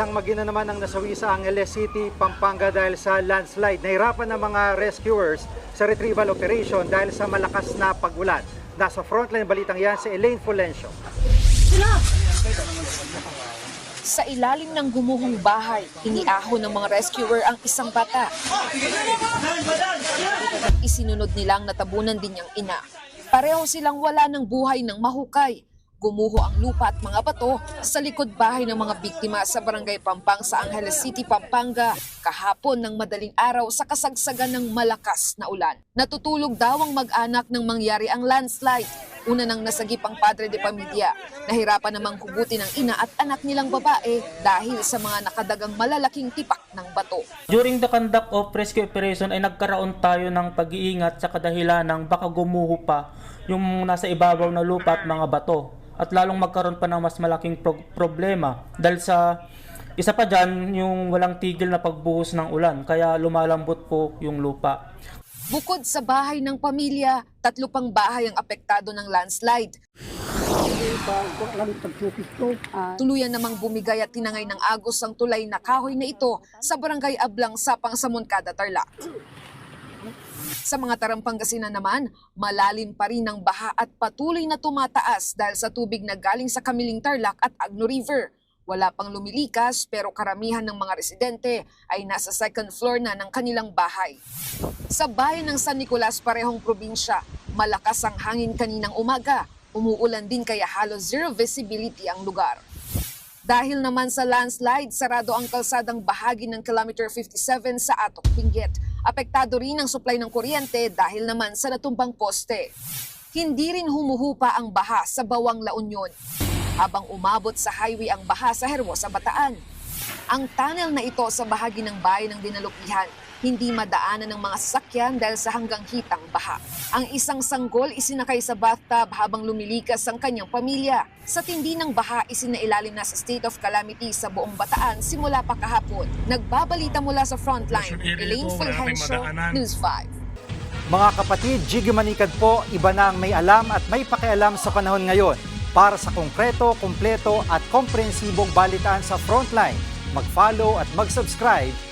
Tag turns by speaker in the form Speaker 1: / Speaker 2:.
Speaker 1: Isang magina naman ang nasawi sa Angeles City, Pampanga dahil sa landslide. Nahirapan ng mga rescuers sa retrieval operation dahil sa malakas na pagulan. Nasa frontline balitang yan si Elaine Fulencio.
Speaker 2: Sa ilalim ng gumuhong bahay, iniaho ng mga rescuer ang isang bata. Isinunod nilang natabunan din niyang ina. Pareho silang wala ng buhay ng mahukay. Gumuho ang lupa at mga bato sa likod bahay ng mga biktima sa barangay Pampang sa Angeles City, Pampanga kahapon ng madaling araw sa kasagsagan ng malakas na ulan. Natutulog daw ang mag-anak ng mangyari ang landslide. Una nang nasagip ang padre de pamilya. Nahirapan namang kubuti ng ina at anak nilang babae dahil sa mga nakadagang malalaking tipak ng bato.
Speaker 3: During the conduct of rescue operation ay nagkaroon tayo ng pag-iingat sa kadahilan ng baka gumuho pa yung nasa ibabaw na lupa at mga bato. At lalong magkaroon pa ng mas malaking pro- problema dahil sa isa pa dyan yung walang tigil na pagbuhos ng ulan kaya lumalambot po yung lupa.
Speaker 2: Bukod sa bahay ng pamilya, tatlo pang bahay ang apektado ng landslide. Tuluyan namang bumigay at tinangay ng agos ang tulay na kahoy na ito sa barangay Ablang, Sapang sa Moncada, Tarlac. Sa mga Tarampangasinan naman, malalim pa rin ang baha at patuloy na tumataas dahil sa tubig na galing sa Kamiling Tarlac at Agno River. Wala pang lumilikas pero karamihan ng mga residente ay nasa second floor na ng kanilang bahay. Sa bayan ng San Nicolas, parehong probinsya, malakas ang hangin kaninang umaga. Umuulan din kaya halos zero visibility ang lugar. Dahil naman sa landslide, sarado ang kalsadang bahagi ng kilometer 57 sa Atok Benguet. Apektado rin ang supply ng kuryente dahil naman sa natumbang poste. Hindi rin humuhupa ang baha sa Bawang La Union. Habang umabot sa highway ang baha sa Hermosa, Bataan. Ang tunnel na ito sa bahagi ng bayan ng Dinalupihan, hindi madaanan ng mga sasakyan dahil sa hanggang hitang baha. Ang isang sanggol isinakay sa bathtub habang lumilikas ang kanyang pamilya. Sa tindi ng baha, isinailalim na sa state of calamity sa buong Bataan simula pa kahapon. Nagbabalita mula sa frontline, Elaine Fulgencio, News 5.
Speaker 1: Mga kapatid, Jiggy Manikad po, iba na ang may alam at may pakialam sa panahon ngayon. Para sa konkreto, kumpleto at komprehensibong balitaan sa Frontline, mag-follow at mag-subscribe